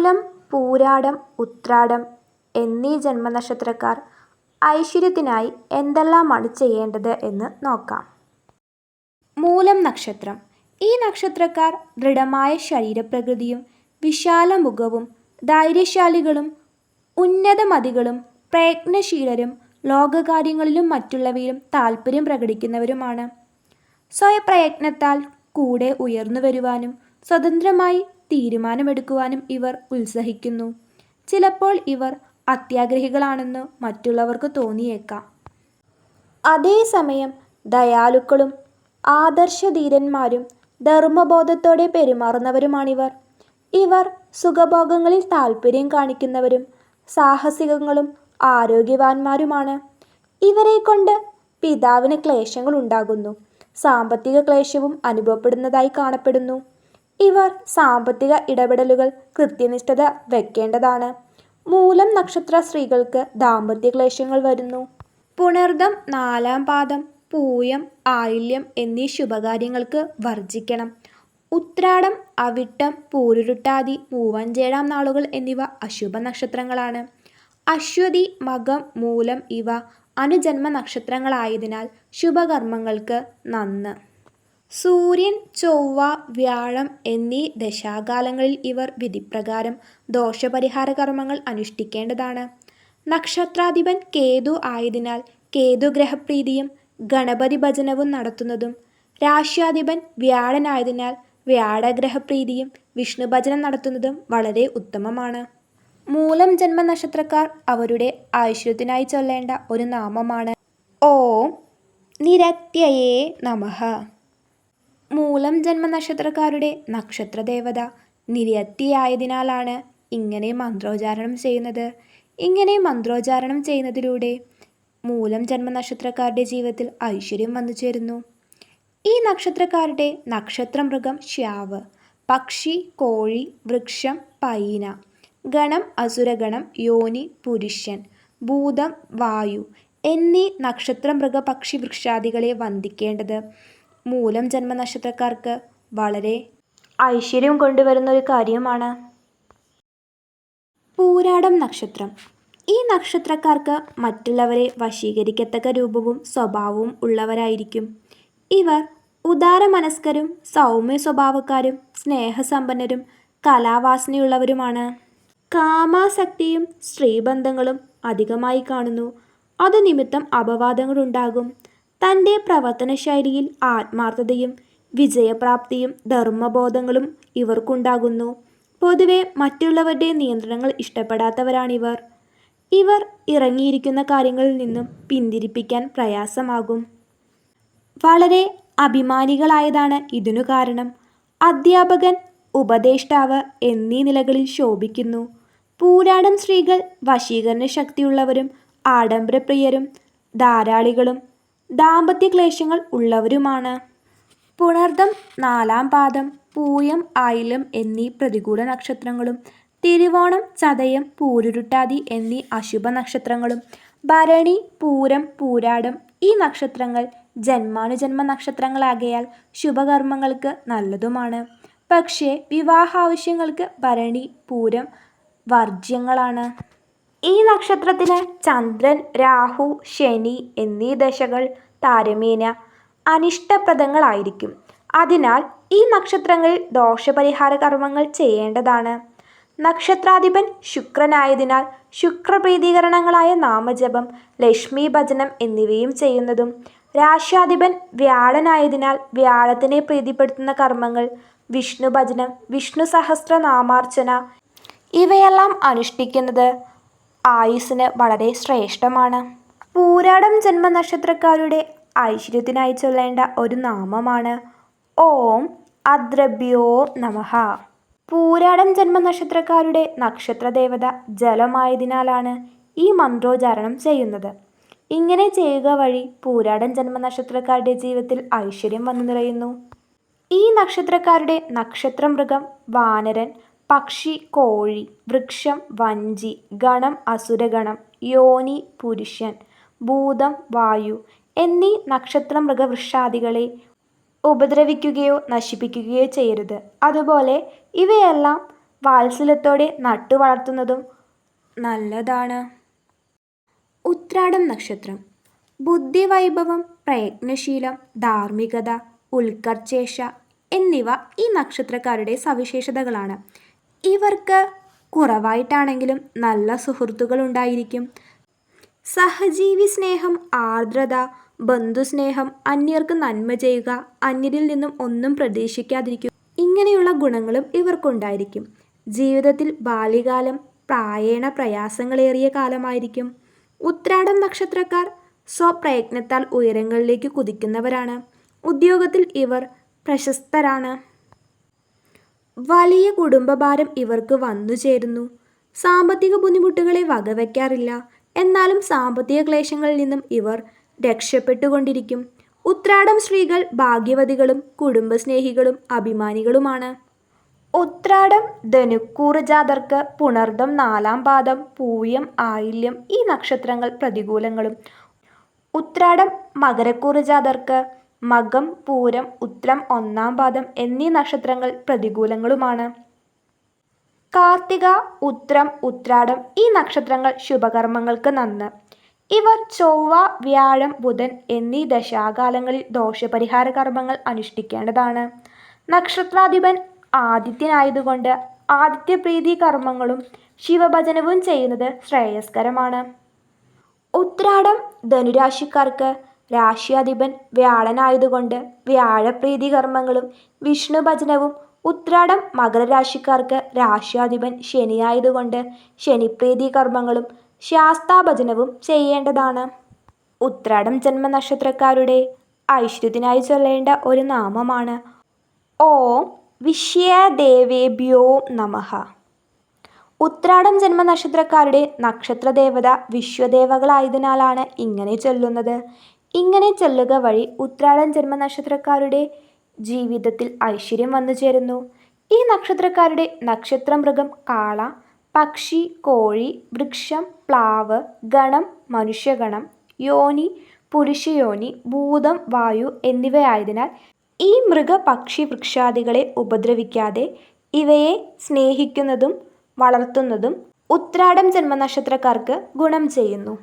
മൂലം പൂരാടം ഉത്രാടം എന്നീ ജന്മനക്ഷത്രക്കാർ ഐശ്വര്യത്തിനായി എന്തെല്ലാമാണ് ചെയ്യേണ്ടത് എന്ന് നോക്കാം. മൂലം നക്ഷത്രം. ഈ നക്ഷത്രക്കാർ ദൃഢമായ ശരീരപ്രകൃതിയും വിശാല മുഖവും ധൈര്യശാലികളും ഉന്നതമതികളും പ്രയത്നശീലരും ലോകകാര്യങ്ങളിലും മറ്റുള്ളവയിലും താല്പര്യം പ്രകടിക്കുന്നവരുമാണ് സ്വയപ്രയത്നത്താൽ കൂടെ ഉയർന്നു വരുവാനും സ്വതന്ത്രമായി തീരുമാനമെടുക്കുവാനും ഇവർ ഉത്സാഹിക്കുന്നു. ചിലപ്പോൾ ഇവർ അത്യാഗ്രഹികളാണെന്ന് മറ്റുള്ളവർക്ക് തോന്നിയേക്കാം. അതേസമയം ദയാലുക്കളും ആദർശധീരന്മാരും ധർമ്മബോധത്തോടെ പെരുമാറുന്നവരുമാണിവർ. ഇവർ സുഖഭോഗങ്ങളിൽ താൽപ്പര്യം കാണിക്കുന്നവരും സാഹസികങ്ങളും ആരോഗ്യവാന്മാരുമാണ്. ഇവരെ കൊണ്ട് പിതാവിന് ക്ലേശങ്ങൾ ഉണ്ടാകുന്നു സാമ്പത്തിക ക്ലേശവും അനുഭവപ്പെടുന്നതായി കാണപ്പെടുന്നു. ഇവർ സാമ്പത്തിക ഇടപെടലുകൾ കൃത്യനിഷ്ഠത വെക്കേണ്ടതാണ്. മൂലം നക്ഷത്ര സ്ത്രീകൾക്ക് ദാമ്പത്യ ക്ലേശങ്ങൾ വരുന്നു. പുണർദം നാലാം പാദം പൂയം ആയില്യം എന്നീ ശുഭകാര്യങ്ങൾക്ക് വർജിക്കണം ഉത്രാടം അവിട്ടം പൂരുരുട്ടാതി മൂവഞ്ചേഴാം നാളുകൾ എന്നിവ അശുഭ നക്ഷത്രങ്ങളാണ്. അശ്വതി മകം മൂലം ഇവ അനുജന്മ നക്ഷത്രങ്ങളായതിനാൽ ശുഭകർമ്മങ്ങൾക്ക് നന്ന്. സൂര്യൻ ചൊവ്വ വ്യാഴം എന്നീ ദശാകാലങ്ങളിൽ ഇവർ വിധിപ്രകാരം ദോഷപരിഹാര കർമ്മങ്ങൾ അനുഷ്ഠിക്കേണ്ടതാണ്. നക്ഷത്രാധിപൻ കേതു ആയതിനാൽ കേതുഗ്രഹപ്രീതിയും ഗണപതി ഭജനവും നടത്തുന്നതും രാശ്യാധിപൻ വ്യാഴനായതിനാൽ വ്യാഴഗ്രഹപ്രീതിയും വിഷ്ണു ഭജനം നടത്തുന്നതും വളരെ ഉത്തമമാണ്. മൂലം ജന്മ നക്ഷത്രക്കാർ അവരുടെ ഐശ്വര്യത്തിനായി ചൊല്ലേണ്ട ഒരു നാമമാണ് ഓം നിരത്യയേ നമഃ. മൂലം ജന്മനക്ഷത്രക്കാരുടെ നക്ഷത്രദേവത നിര്യത്തിയായതിനാലാണ് ഇങ്ങനെ മന്ത്രോച്ചാരണം ചെയ്യുന്നത്. ഇങ്ങനെ മന്ത്രോച്ചാരണം ചെയ്യുന്നതിലൂടെ മൂലം ജന്മനക്ഷത്രക്കാരുടെ ജീവിതത്തിൽ ഐശ്വര്യം വന്നു ചേരുന്നു. ഈ നക്ഷത്രക്കാരുടെ നക്ഷത്രമൃഗം ശ്യാവ് പക്ഷി കോഴി വൃക്ഷം പൈന ഗണം അസുരഗണം യോനി പുരുഷൻ ഭൂതം വായു എന്നീ നക്ഷത്രമൃഗ പക്ഷി വൃക്ഷാദികളെ വന്ദിക്കേണ്ടത് മൂലം ജന്മനക്ഷത്രക്കാർക്ക് വളരെ ഐശ്വര്യം കൊണ്ടുവരുന്ന ഒരു കാര്യമാണ്. പൂരാടം നക്ഷത്രം. ഈ നക്ഷത്രക്കാർക്ക് മറ്റുള്ളവരെ വശീകരിക്കത്തക്ക രൂപവും സ്വഭാവവും ഉള്ളവരായിരിക്കും. ഇവർ ഉദാരമനസ്കരും സൗമ്യ സ്വഭാവക്കാരും സ്നേഹസമ്പന്നരും കലാവാസനയുള്ളവരുമാണ്. കാമാസക്തിയും സ്ത്രീബന്ധങ്ങളും അധികമായി കാണുന്നു. അത് നിമിത്തം അപവാദങ്ങളുണ്ടാകും. തന്റെ പ്രവർത്തനശൈലിയിൽ ആത്മാർത്ഥതയും വിജയപ്രാപ്തിയും ധർമ്മബോധങ്ങളും ഇവർക്കുണ്ടാകുന്നു. പൊതുവെ മറ്റുള്ളവരുടെ നിയന്ത്രണങ്ങൾ ഇഷ്ടപ്പെടാത്തവരാണിവർ. ഇവർ ഇറങ്ങിയിരിക്കുന്ന കാര്യങ്ങളിൽ നിന്നും പിന്തിരിപ്പിക്കാൻ പ്രയാസമാകും. വളരെ അഭിമാനികളായതാണ് ഇതിനു കാരണം. അധ്യാപകൻ ഉപദേഷ്ടാവ് എന്നീ നിലകളിൽ ശോഭിക്കുന്നു. പൂരാടം സ്ത്രീകൾ വശീകരണ ശക്തിയുള്ളവരും ആഡംബരപ്രിയരും ധാരാളികളും ദാമ്പത്യ ക്ലേശങ്ങൾ ഉള്ളവരുമാണ്. പുണർദം നാലാം പാദം പൂയം ആയില്യം എന്നീ പ്രതികൂല നക്ഷത്രങ്ങളും തിരുവോണം ചതയം പൂരുരുട്ടാതി എന്നീ അശുഭ നക്ഷത്രങ്ങളും ഭരണി പൂരം പൂരാടം ഈ നക്ഷത്രങ്ങൾ ജന്മാനുജന്മ നക്ഷത്രങ്ങളാകയാൽ ശുഭകർമ്മങ്ങൾക്ക് നല്ലതുമാണ്. പക്ഷേ വിവാഹ ആവശ്യങ്ങൾക്ക് ഭരണി പൂരം വർജ്യങ്ങളാണ്. ഈ നക്ഷത്രത്തിന് ചന്ദ്രൻ രാഹു ശനി എന്നീ ദശകൾ താരതമ്യേന അനിഷ്ടപ്രദങ്ങളായിരിക്കും. അതിനാൽ ഈ നക്ഷത്രങ്ങളിൽ ദോഷപരിഹാര കർമ്മങ്ങൾ ചെയ്യേണ്ടതാണ്. നക്ഷത്രാധിപൻ ശുക്രനായതിനാൽ ശുക്രപ്രീതികരണങ്ങളായ നാമജപം ലക്ഷ്മി ഭജനം എന്നിവയും ചെയ്യുന്നതും രാശ്യാധിപൻ വ്യാഴനായതിനാൽ വ്യാഴത്തിനെ പ്രീതിപ്പെടുത്തുന്ന കർമ്മങ്ങൾ വിഷ്ണു ഭജനം വിഷ്ണു സഹസ്രനാമാർച്ചന ഇവയെല്ലാം അനുഷ്ഠിക്കുന്നത് ആയുസ്സിന് വളരെ ശ്രേഷ്ഠമാണ്. പൂരാടം ജന്മനക്ഷത്രക്കാരുടെ ഐശ്വര്യത്തിനായി ചൊല്ലേണ്ട ഒരു നാമമാണ് ഓം അദ്രഭ്യോ നമഹ പൂരാടം ജന്മനക്ഷത്രക്കാരുടെ നക്ഷത്രദേവത ജലമായതിനാലാണ് ഈ മന്ത്രോച്ചാരണം ചെയ്യുന്നത്. ഇങ്ങനെ ചെയ്യുക വഴി പൂരാടം ജന്മനക്ഷത്രക്കാരുടെ ജീവിതത്തിൽ ഐശ്വര്യം വന്നു നിറയുന്നു. ഈ നക്ഷത്രക്കാരുടെ നക്ഷത്രമൃഗം വാനരൻ പക്ഷി കോഴി വൃക്ഷം വഞ്ചി ഗണം അസുരഗണം യോനി പുരുഷൻ ഭൂതം വായു എന്നീ നക്ഷത്ര മൃഗവൃക്ഷാദികളെ ഉപദ്രവിക്കുകയോ നശിപ്പിക്കുകയോ ചെയ്യരുത്. അതുപോലെ ഇവയെല്ലാം വാത്സല്യത്തോടെ നട്ടു വളർത്തുന്നതും നല്ലതാണ്. ഉത്രാടം നക്ഷത്രം. ബുദ്ധിവൈഭവം പ്രയത്നശീലം ധാർമ്മികത ഉൽക്കർച്ചേഷ എന്നിവ ഈ നക്ഷത്രക്കാരുടെ സവിശേഷതകളാണ്. ഇവർക്ക് കുറവായിട്ടാണെങ്കിലും നല്ല സുഹൃത്തുക്കൾ ഉണ്ടായിരിക്കും സഹജീവി സ്നേഹം ആർദ്രത ബന്ധുസ്നേഹം അന്യർക്ക് നന്മ ചെയ്യുക അന്യരിൽ നിന്നും ഒന്നും പ്രതീക്ഷിക്കാതിരിക്കുക ഇങ്ങനെയുള്ള ഗുണങ്ങളും ഇവർക്കുണ്ടായിരിക്കും. ജീവിതത്തിൽ ബാല്യകാലം പ്രായേണ പ്രയാസങ്ങളേറിയ കാലമായിരിക്കും. ഉത്രാടം നക്ഷത്രക്കാർ സ്വപ്രയത്നത്താൽ ഉയരങ്ങളിലേക്ക് കുതിക്കുന്നവരാണ്. ഉദ്യോഗത്തിൽ ഇവർ പ്രശസ്തരാണ്. വലിയ കുടുംബഭാരം ഇവർക്ക് വന്നു ചേരുന്നു. സാമ്പത്തിക ബുദ്ധിമുട്ടുകളെ വകവയ്ക്കാറില്ല എന്നാലും സാമ്പത്തിക ക്ലേശങ്ങളിൽ നിന്നും ഇവർ രക്ഷപ്പെട്ടുകൊണ്ടിരിക്കും. ഉത്രാടം സ്ത്രീകൾ ഭാഗ്യവതികളും കുടുംബസ്നേഹികളും അഭിമാനികളുമാണ്. ഉത്രാടം ധനുക്കൂറ് ജാതർക്ക് പുണർദം നാലാം പാദം പൂയം ആയില്യം ഈ നക്ഷത്രങ്ങൾ പ്രതികൂലങ്ങളും. ഉത്രാടം മകരക്കൂറ് ജാതർക്ക് മകം പൂരം ഉത്രം ഒന്നാം പാദം എന്നീ നക്ഷത്രങ്ങൾ പ്രതികൂലങ്ങളുമാണ്. കാർത്തിക ഉത്രം ഉത്രാടം ഈ നക്ഷത്രങ്ങൾ ശുഭകർമ്മങ്ങൾക്ക് നന്ന്. ഇവർ ചൊവ്വ വ്യാഴം ബുധൻ എന്നീ ദശാകാലങ്ങളിൽ ദോഷപരിഹാര കർമ്മങ്ങൾ അനുഷ്ഠിക്കേണ്ടതാണ്. നക്ഷത്രാധിപൻ ആദിത്യനായതുകൊണ്ട് ആദിത്യപ്രീതി കർമ്മങ്ങളും ശിവഭജനവും ചെയ്യുന്നത് ശ്രേയസ്കരമാണ്. ഉത്രാടം ധനുരാശിക്കാർക്ക് രാശ്യാധിപൻ വ്യാഴനായതുകൊണ്ട് വ്യാഴപ്രീതി കർമ്മങ്ങളും വിഷ്ണു ഭജനവും ഉത്രാടം മകരരാശിക്കാർക്ക് രാശ്യാധിപൻ ശനിയായതുകൊണ്ട് ശനിപ്രീതി കർമ്മങ്ങളും ശാസ്താഭജനവും ചെയ്യേണ്ടതാണ്. ഉത്രാടം ജന്മനക്ഷത്രക്കാരുടെ ഐശ്വര്യത്തിനായി ചൊല്ലേണ്ട ഒരു നാമമാണ് ഓം വിശ്വദേവേഭ്യോ നമഃ. ഉത്രാടം ജന്മനക്ഷത്രക്കാരുടെ നക്ഷത്രദേവത വിശ്വദേവകളായതിനാലാണ് ഇങ്ങനെ ചൊല്ലുന്നത്. ഇങ്ങനെ ചെല്ലുക വഴി ഉത്രാടം ജന്മനക്ഷത്രക്കാരുടെ ജീവിതത്തിൽ ഐശ്വര്യം വന്നു ചേരുന്നു. ഈ നക്ഷത്രക്കാരുടെ നക്ഷത്രമൃഗം കാള പക്ഷി കോഴി വൃക്ഷം പ്ലാവ് ഗണം മനുഷ്യഗണം യോനി പുരുഷയോനി ഭൂതം വായു എന്നിവയായതിനാൽ ഈ മൃഗ പക്ഷി വൃക്ഷാദികളെ ഉപദ്രവിക്കാതെ ഇവയെ സ്നേഹിക്കുന്നതും വളർത്തുന്നതും ഉത്രാടം ജന്മനക്ഷത്രക്കാർക്ക് ഗുണം ചെയ്യുന്നു.